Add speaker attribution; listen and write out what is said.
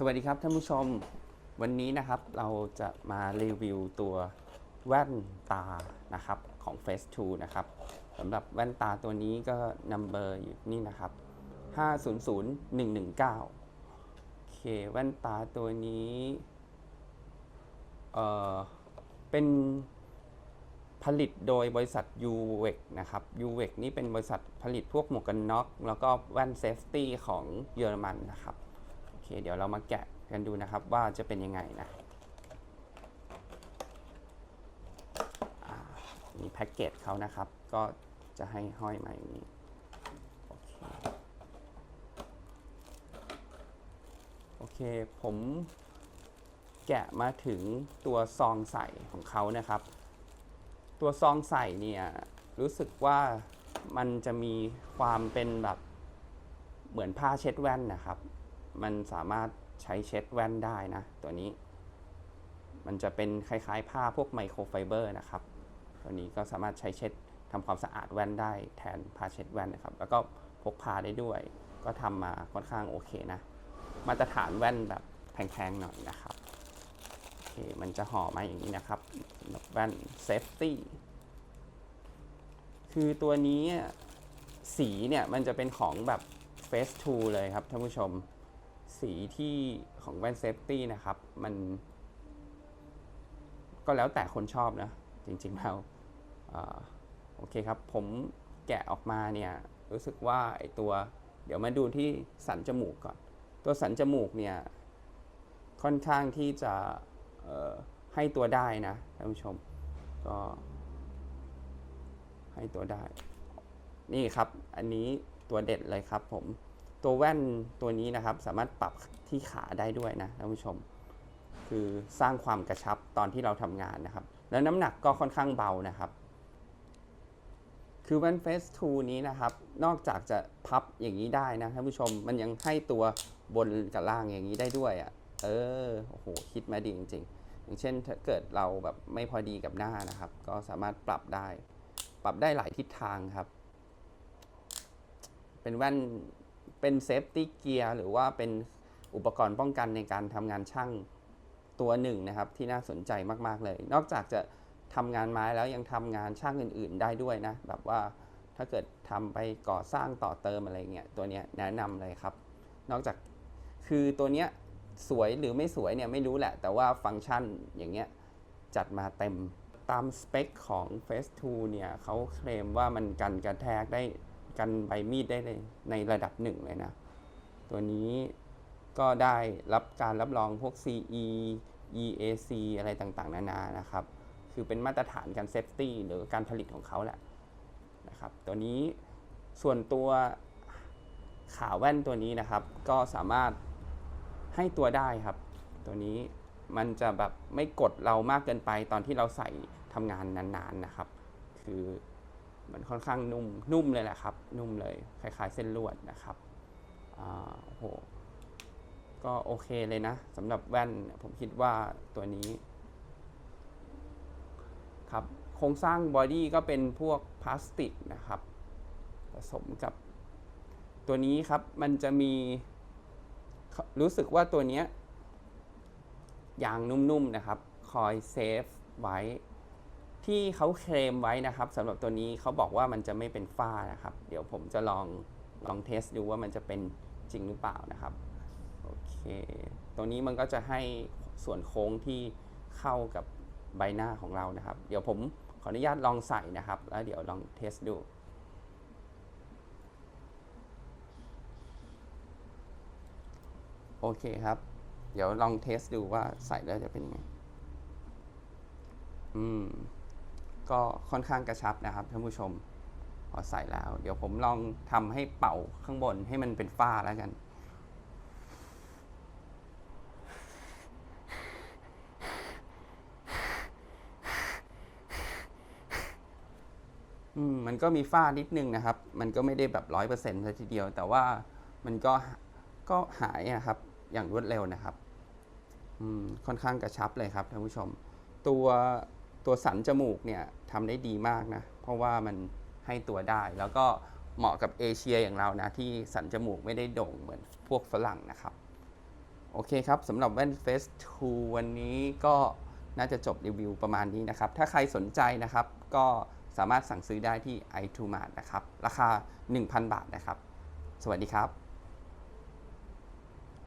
Speaker 1: สวัสดีครับท่านผู้ชมวันนี้นะครับเราจะมารีวิวตัวแว่นตานะครับของ Face 2นะครับสำหรับแว่นตาตัวนี้ก็นัมเบอร์อยู่นี่นะครับ 500119 โอเคแว่นตาตัวนี้เอ่อเป็นผลิตโดยบริษัท u v e c นะครับ u v e c นี่เป็นบริษัทผลิตพวกหมวกกันน็อกแล้วก็แว่นเซฟตี้ของเยอรมันนะครับ เคเดี๋ยวเรามาแกะกันดูนะครับว่าจะเป็นยังไงนะอ่านี่แพ็กเกจเขานะครับ ก็จะให้ห้อยมาอย่างนี้โอเคโอเค ผมแกะมาถึงตัวซองใส่ของเขานะครับ ตัวซองใส่เนี่ยรู้สึกว่ามันจะมีความเป็นแบบเหมือนผ้าเช็ดแว่นนะครับ มันสามารถใช้เช็ดแว่นได้นะ ตัวนี้ มันจะเป็นคล้ายๆ ผ้าพวกไมโครไฟเบอร์นะครับ ตัวนี้ก็สามารถใช้เช็ดทำความสะอาดแว่นได้แทนผ้าเช็ดแว่นนะครับ แล้วก็พกพาได้ด้วย ก็ทำมาค่อนข้างโอเคนะ มาตรฐานแว่นแบบแพงๆหน่อยนะครับโอเคมันจะห่อมาอย่างนี้นะครับแว่นเซฟตี้คือตัวนี้สีเนี่ยมันจะเป็นของแบบ Face 2เลยครับท่านผู้ชม สีที่ของแว่นเซฟตี้นะครับ มัน ก็แล้วแต่คนชอบนะ จริงๆแล้วอ่าโอเคครับ ผมแกะออกมาเนี่ย รู้สึกว่าไอตัว เดี๋ยวมาดูที่สันจมูกก่อน ตัวสันจมูกเนี่ย ค่อนข้างที่จะให้ตัวได้นะท่านผู้ชม ก็ ให้ตัวได้ นี่ครับ อันนี้ตัวเด็ดเลยครับผม ตัวแว่นตัวนี้นะครับ สามารถปรับที่ขาได้ด้วยนะท่านผู้ชม คือสร้างความกระชับตอนที่เราทำงานนะครับ แล้วน้ำหนักก็ค่อนข้างเบานะครับ คือแว่น Face 2นี้นะครับ นอกจากจะพับอย่างนี้ได้นะท่านผู้ชมมันยังให้ตัวบนกับล่างอย่างนี้ได้ด้วยอะ่ะเออโอ้โหคิดมาดีจริง ๆ อย่างเช่นถ้าเกิดเราแบบไม่พอดีกับหน้านะครับ ก็สามารถปรับได้ ปรับได้หลายทิศทางครับ เป็นแว่น เป็นเซฟตี้เกียร์หรือว่าเป็นอุปกรณ์ป้องกันในการทำงานช่างตัวหนึ่งนะครับ ที่น่าสนใจมากๆเลย นอกจากจะทำงานไม้แล้วยังทำงานช่างอื่น ๆ ได้ด้วยนะ แบบว่าถ้าเกิดทำไปก่อสร้างต่อเติมอะไรเงี้ยตัวเนี้ยแนะนำเลยครับ นอกจากคือตัวเนี้ยสวยหรือไม่สวยเนี่ยไม่รู้แหละ แต่ว่าฟังก์ชันอย่างเงี้ยจัดมาเต็มตามสเปคของ Face 2เนี่ยเขาเคลมว่ามันกันกระแทกได้ กันใบมีดได้เลยในระดับหนึ่งเลยนะ ตัวนี้ก็ได้รับการรับรองพวก CE EAC อะไรต่างๆ นานานะครับ คือเป็นมาตรฐานการเซฟตี้หรือการผลิตของเขาแหละนะครับ ตัวนี้ส่วนตัวขาแว่นตัวนี้นะครับ ก็สามารถให้ตัวได้ครับ ตัวนี้มันจะแบบไม่กดเรามากเกินไปตอนที่เราใส่ทำงานนานๆนะครับ คือ มันค่อนข้างนุ่มนุ่มเลยแหละครับ นุ่มเลยคล้ายๆเส้นลวดนะครับอ่าโอ้โหก็โอเคเลยนะสำหรับแว่นผมคิดว่าตัวนี้ครับโครงสร้างบอดี้ก็เป็นพวกพลาสติกนะครับผสมกับตัวนี้ครับมันจะมีรู้สึกว่าตัวเนี้ยยางนุ่มๆนะครับ คอยเซฟไว้ ที่เขาเคลมไว้นะครับสำหรับตัวนี้เขาบอกว่ามันจะไม่เป็นฝ้านะครับ เดี๋ยวผมจะลองลองเทสดูว่ามันจะเป็นจริงหรือเปล่านะครับโอเคตัวนี้มันก็จะให้ส่วนโค้งที่เข้ากับใบหน้าของเรานะครับ เดี๋ยวผมขออนุญาตลองใส่นะครับ แล้วเดี๋ยวลองเทสดูโอเคครับ เดี๋ยวลองเทสดูว่าใส่แล้วจะเป็นยังไง อืม ก็ค่อนข้างกระชับนะครับท่านผู้ชมพอใส่แล้ว เดี๋ยวผมลองทำให้เป่าข้างบนให้มันเป็นฝ้าแล้วกันอืมมันก็มีฝ้านิดนึงนะครับ มันก็ไม่ได้แบบร้อยเปอร์เซ็นต์ซะทีเดียว แต่ว่ามันก็ก็หายนะครับ อย่างรวดเร็วนะครับอืมค่อนข้างกระชับเลยครับท่านผู้ชม ตัว ตัวสันจมูกเนี่ยทำได้ดีมากนะ เพราะว่ามันให้ตัวได้ แล้วก็เหมาะกับเอเชียอย่างเรานะที่สันจมูกไม่ได้โด่งเหมือนพวกฝรั่งนะครับ โอเคครับสำหรับแว่นเฟส2วันนี้ก็น่าจะจบรีวิวประมาณนี้นะครับ ถ้าใครสนใจนะครับ ก็สามารถสั่งซื้อได้ที่ i t o m a r t นะครับ ราคา 1,000 บาทนะครับ สวัสดีครับ